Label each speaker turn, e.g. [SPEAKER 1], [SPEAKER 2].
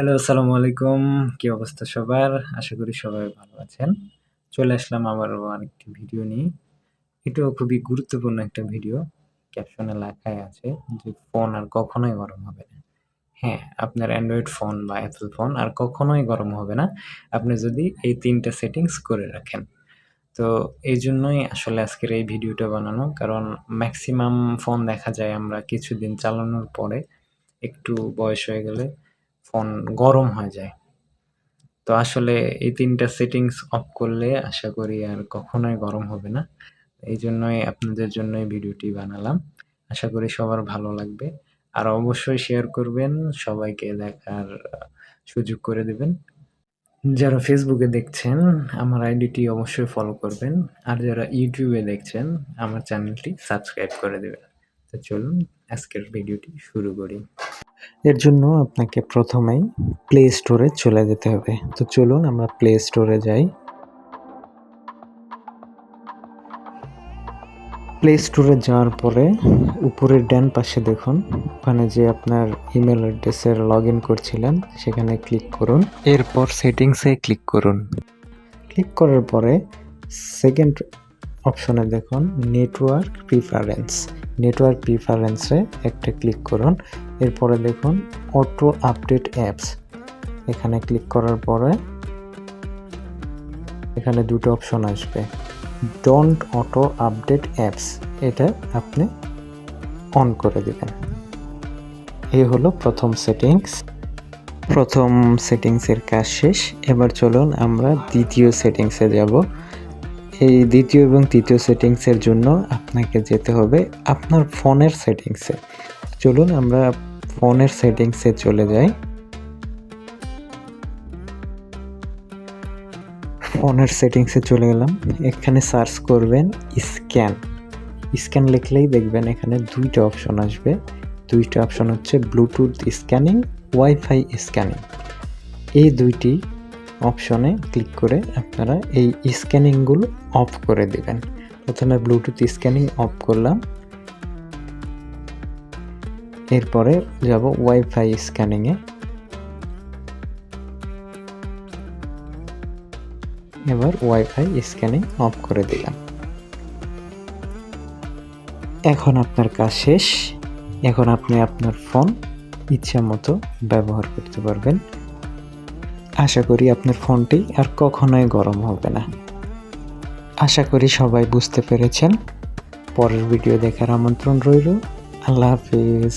[SPEAKER 1] Hello, আসসালামু আলাইকুম। কি অবস্থা সবার? আশা করি সবাই ভালো আছেন। চলে আসলাম আবারও আরেকটি ভিডিও নিয়ে। এটাও খুবই গুরুত্বপূর্ণ একটা ভিডিও। ক্যাপশনে লেখাই আছে যে ফোন আর কখনোই গরম হবে না। হ্যাঁ, আপনার অ্যান্ড্রয়েড ফোন বা অ্যাপল ফোন আর কখনোই গরম হবে না। আপনি যদি এই ৩ টা সেটিংস করে রাখেন। তো এই জন্যই আসলে আজকের এই ভিডিওটা বানানো। কারণ ম্যাক্সিমাম ফোন দেখা যায় আমরা কিছুদিন চালানোর পরে একটু বয়স হয়ে গেলে ফোন গরম হয়ে যায়। তো আসলে এই ৩ টা সেটিংস অফ করলে আশা করি আর কখনোই গরম হবে না। এইজন্যই আপনাদের জন্যই ভিডিওটি বানালাম। আশা করি সবার ভালো লাগবে। আর অবশ্যই শেয়ার করবেন, সবাইকে দেখার সুযোগ করে দিবেন। যারা ফেসবুকে দেখছেন আমার আইডিটি অবশ্যই ফলো করবেন। আর যারা ইউটিউবে দেখছেন আমার চ্যানেলটি সাবস্ক্রাইব করে দিবেন। তো চলুন আজকের ভিডিওটি শুরু করি।
[SPEAKER 2] এর জন্য আপনাকে প্রথমেই প্লে স্টোরে চলে যেতে হবে। তো চলুন আমরা প্লে স্টোরে যাই। প্লে স্টোরে যাওয়ার পরে উপরের ডান পাশে দেখুন, ওখানে যে আপনার ইমেল অ্যাড্রেসের লগ ইন করছিলেন, সেখানে ক্লিক করুন এরপর সেটিংসে ক্লিক করুন ক্লিক করার পরে সেকেন্ড অপশনে দেখুন নেটওয়ার্ক প্রিফারেন্স নেটওয়ার্ক প্রিফারেন্সে একটা ক্লিক করুন। এরপরে দেখুন অটো আপডেট অ্যাপস এখানে ক্লিক করার পরে এখানে দুটো অপশন আসবে। ডোন্ট অটো আপডেট অ্যাপস এটা আপনি অন করে দেবেন। এই হলো প্রথম সেটিংস প্রথম সেটিংসের কাজ শেষ। এবার চলুন আমরা দ্বিতীয় সেটিংসে যাব। এই দ্বিতীয় এবং তৃতীয় সেটিংসের জন্য আপনাকে যেতে হবে আপনার ফোনের সেটিংসে। চলুন আমরা ফোনের সেটিংসে চলে যাই। ফোনের সেটিংসে চলে গেলাম। এখানে সার্চ করবেন স্ক্যান। স্ক্যান লিখলেই দেখবেন এখানে দুইটা অপশন আসবে। দুইটা অপশন হচ্ছে ব্লুটুথ স্ক্যানিং, ওয়াইফাই স্ক্যানিং। এই দুইটি অপশনে ক্লিক করে আপনারা এই স্ক্যানিংগুলো অফ করে দেবেন। প্রথমে ব্লুটুথ স্ক্যানিং অফ করলাম। এরপরে যাব ওয়াইফাই স্ক্যানিংয়ে এবার ওয়াইফাই স্ক্যানিং অফ করে দিলাম। এখন আপনার কাজ শেষ। এখন আপনি আপনার ফোন ইচ্ছা মতো ব্যবহার করতে পারবেন। আশা করি আপনার ফোনটি আর কখনোই গরম হবে না। আশা করি সবাই বুঝতে পেরেছেন। পরের ভিডিও দেখার আমন্ত্রণ রইল। আল্লাহ হাফিজ।